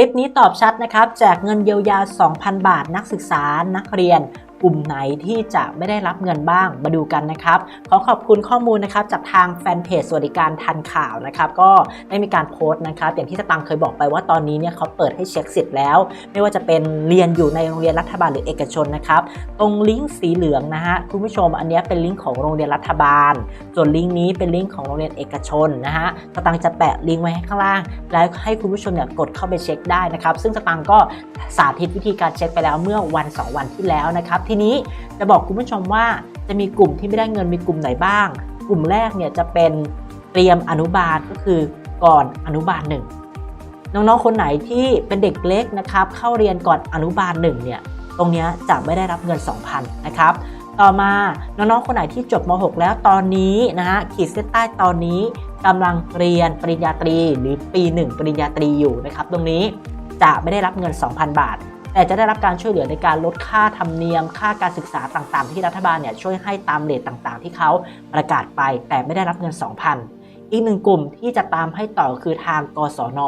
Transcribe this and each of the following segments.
คลิปนี้ตอบชัดนะครับแจกเงินเยียวยา 2,000 บาทนักศึกษานักเรียน กลุ่มไหนที่จะไม่ได้รับเงินบ้างมาดูกันนะครับ ขอขอบคุณข้อมูลนะครับจากทางแฟนเพจสวัสดิการทันข่าวนะครับก็ได้มีการโพสต์นะครับอย่างที่สตังค์เคยบอกไปว่าตอนนี้เนี่ยเขาเปิดให้เช็คสิทธิ์แล้ว ไม่ว่าจะเป็นเรียนอยู่ในโรงเรียนรัฐบาลหรือเอกชนนะครับตรงลิงก์สีเหลืองนะฮะคุณผู้ชมอันนี้เป็นลิงก์ของโรงเรียนรัฐบาล ส่วนลิงก์นี้เป็นลิงก์ของโรงเรียนเอกชนนะฮะสตังค์จะแปะลิงก์ไว้ให้ข้างล่าง แล้วให้คุณผู้ชมเนี่ยกดเข้าไปเช็คได้นะครับซึ่งสตังค์ก็สาธิตวิธีการเช็คไปแล้วเมื่อวัน 2 วันที่แล้วนะครับทีนี้จะบอกคุณผู้ชมว่าจะมีกลุ่มที่ไม่ได้เงินมีกลุ่มไหนบ้าง กลุ่มแรกเนี่ยจะเป็นเตรียมอนุบาลก็คือก่อนอนุบาลหนึ่งน้องๆคนไหนที่เป็นเด็กเล็กนะครับเข้าเรียนก่อนอนุบาลหนึ่งเนี่ยตรงนี้จะไม่ได้รับเงิน 2,000นะครับต่อมาน้องๆคนไหนที่จบม .6 แล้วตอนนี้นะฮะขีดเส้นใต้ตอนนี้กำลังเรียนปริญญาตรีหรือปี 1 ปริญญาตรีอยู่นะครับตรงนี้จะไม่ได้รับเงิน 2,000 บาท แต่จะได้รับการช่วยเหลือในการลดค่าธรรมเนียม ค่าการศึกษาต่างๆ ที่รัฐบาลเนี่ยช่วยให้ตามเลทต่างๆ ที่เขาประกาศไป แต่ไม่ได้รับเงิน 2,000 อีกหนึ่งกลุ่มที่จะตามให้ต่อคือทางกศน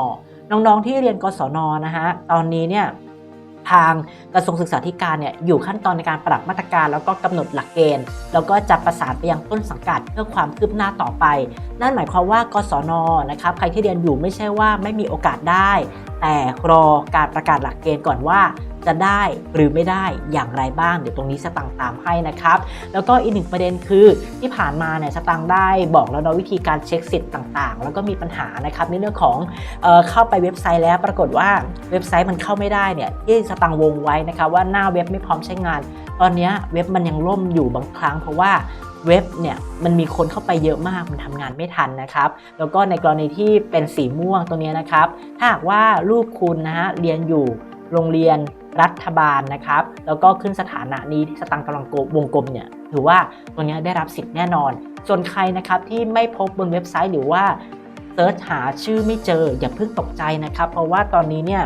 น้องๆที่เรียนกศนนะฮะตอนนี้เนี่ย ทางกระทรวงศึกษาธิการเนี่ยอยู่ขั้นตอนในการปรับมาตรการ แล้วก็กำหนดหลักเกณฑ์ แล้วก็จะประสานไปยังต้นสังกัดเพื่อความคืบหน้าต่อไป นั่นหมายความว่ากศนนะครับใครที่เรียนอยู่ไม่ใช่ว่าไม่มีโอกาสได้ แต่รอการประกาศหลักเกณฑ์ก่อนว่า จะได้หรือไม่ได้อย่างไรบ้าง เดี๋ยวตรงนี้สตังค์ตามให้นะครับ แล้วก็อีกหนึ่งประเด็นคือที่ผ่านมาเนี่ยสตังค์ได้บอกแล้วเนาะวิธีการเช็คสิทธิ์ต่างๆ แล้วก็มีปัญหานะครับในเรื่องของเออเข้าไปเว็บไซต์แล้วปรากฏว่าเว็บไซต์มันเข้าไม่ได้เนี่ยที่สตังค์วงไว้นะครับว่าหน้าเว็บไม่พร้อมใช้งาน ตอนนี้เว็บมันยังล่มอยู่บางครั้งเพราะว่าเว็บเนี่ยมันมีคนเข้าไปเยอะมากมันทำงานไม่ทันนะครับ แล้วก็ในกรณีที่เป็นสีม่วงตัวนี้นะครับ ถ้าหากว่าลูกคุณนะฮะเรียนอยู่โรงเรียน รัฐบาลนะครับ แล้วก็ขึ้นสถานะนี้ที่สตังกำลังวงกลมเนี่ยถือว่าตัวนี้ได้รับสิทธิ์แน่นอน ส่วนใครนะครับที่ไม่พบบนเว็บไซต์หรือว่าเซิร์ชหาชื่อไม่เจออย่าเพิ่งตกใจนะครับ เพราะว่าตอนนี้เนี่ย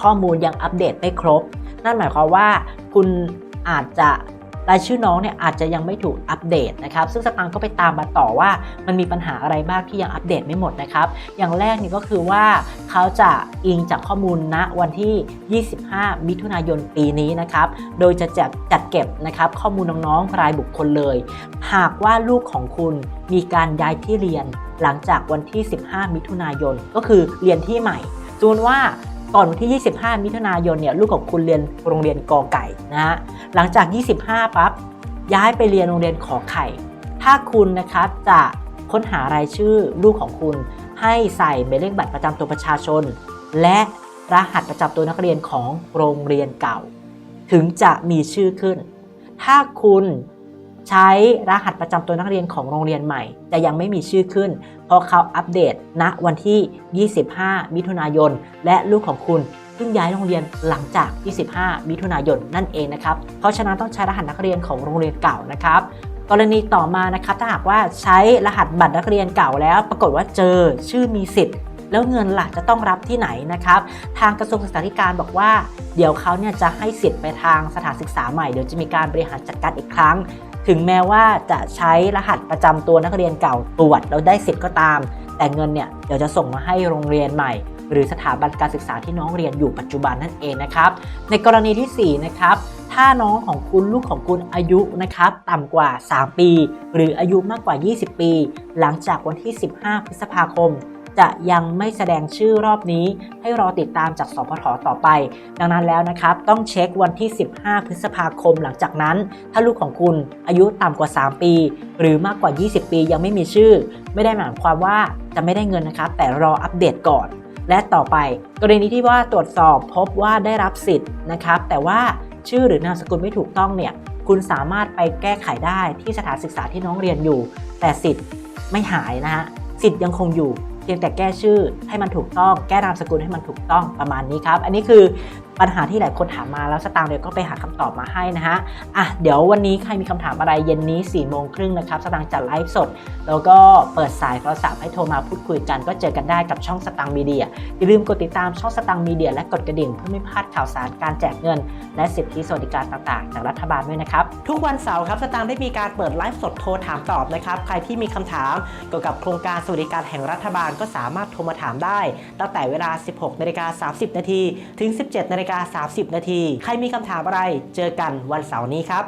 ข้อมูลยังอัปเดตไม่ครบ นั่นหมายความว่าคุณอาจจะ รายชื่อน้องเนี่ยอาจจะยังไม่ถูกอัปเดตนะครับซึ่งสตังค์ก็ไปตามมาต่อว่ามันมีปัญหาอะไรบ้างที่ยังอัปเดตไม่หมดนะครับอย่างแรกนี่ก็คือว่าเขาจะอิงจากข้อมูลณวันที่ 25 มิถุนายนปีนี้นะครับโดยจะจัดจัดเก็บนะครับข้อมูลน้องๆรายบุคคลเลย หากว่าลูกของคุณมีการย้ายที่เรียนหลังจากวันที่ 15 มิถุนายน ก็คือเรียนที่ใหม่สมมติว่า ก่อนวันที่ 25 มิถุนายนเนี่ยลูกของคุณเรียนโรงเรียนกอไก่นะฮะหลังจาก 25 ปั๊บย้ายไปเรียนโรงเรียนขอไข่ ถ้าคุณนะครับจะค้นหารายชื่อลูกของคุณให้ใส่หมายเลขบัตรประจำตัวประชาชน และรหัสประจำตัวนักเรียนของโรงเรียนเก่า ถึงจะมีชื่อขึ้น ถ้าคุณ ใช้รหัสประจำตัวนักเรียนของโรงเรียนใหม่จะยังไม่มีชื่อขึ้น เพราะเขาอัปเดตณวันที่ 25 มิถุนายน และลูกของคุณเพิ่งย้ายโรงเรียนหลังจาก 25 มิถุนายนนั่นเองนะครับ เพราะฉะนั้นต้องใช้รหัสนักเรียนของโรงเรียนเก่านะครับ กรณีต่อมานะครับ ถ้าหากว่าใช้รหัสบัตรนักเรียนเก่าแล้ว ปรากฏว่าเจอชื่อมีสิทธิ์ แล้วเงินล่ะจะต้องรับที่ไหนนะครับ ทางกระทรวงศึกษาธิการบอกว่า เดี๋ยวเขาเนี่ยจะให้สิทธิ์ไปทางสถานศึกษาใหม่ เดี๋ยวจะมีการบริหารจัดการอีกครั้ง ถึงแม้ว่าจะใช้รหัสประจำตัวนักเรียนเก่าตรวจแล้วได้สิทธิ์ก็ตาม แต่เงินเนี่ยเดี๋ยวจะส่งมาให้โรงเรียนใหม่ หรือสถาบันการศึกษาที่น้องเรียนอยู่ปัจจุบันนั่นเองนะครับ ในกรณีที่ 4 นะครับ ถ้าน้องของคุณลูกของคุณอายุนะครับต่ำกว่า 3 ปี หรืออายุมากกว่า 20 ปี หลังจากวันที่ 15 พฤษภาคม จะยังไม่แสดงชื่อรอบนี้ ให้รอติดตามจากสพทต่อไป ดังนั้นแล้วนะครับ ต้องเช็ควันที่ 15 พฤษภาคมหลังจากนั้น ถ้าลูกของคุณอายุต่ำกว่า 3 ปี หรือมากกว่า 20 ปียังไม่มีชื่อ ไม่ได้หมายความว่าจะไม่ได้เงินนะครับ แต่รออัปเดตก่อน และต่อไป กรณีที่ว่าตรวจสอบพบว่าได้รับสิทธิ์นะครับ แต่ว่าชื่อหรือนามสกุลไม่ถูกต้องเนี่ยคุณสามารถไปแก้ไขได้ที่สถานศึกษาที่น้องเรียนอยู่ แต่สิทธิ์ไม่หายนะฮะสิทธิ์ยังคงอยู่ พียงแต่แก้ชื่อให้มันถูกต้อง แก้นามสกุลให้มันถูกต้องประมาณนี้ครับ อันนี้คือ ปัญหาที่หลายคนถามมาแล้วสตางค์เดี๋ยวก็ไปหาคำตอบมาให้นะฮะอะเดี๋ยววันนี้ใครมีคำถามอะไรเย็นนี้4ี่โมงครึ่งนะครับสตางค์จะไลฟ์สด แล้วก็เปิดสายโทรศัพท์ให้โทรมาพูดคุยกัน ก็เจอกันได้กับช่องสตางค์มีเดียอย่าลืมกดติดตามช่องสตางค์มีเดียและกดกระดิ่งเพื่อไม่พลาดข่าวสารการแจกเงิน และสิทธิสวัสดิการต่างๆ จากรัฐบาลด้วยนะครับทุกวันเสาร์ครับสตางค์ได้มีการเปิดไลฟ์สดโทรถามตอบนะครับใครที่มีคำถามเกี่ยวกับโครงการสวัสดิการแห่งรัฐบาลก็สามารถโทรมาถามได้ ตั้งแต่เวลา 16นาฬิกา30นาทีถึง 17นาฬิกา 30 นาที ใครมีคำถามอะไร เจอกันวันเสาร์นี้ครับ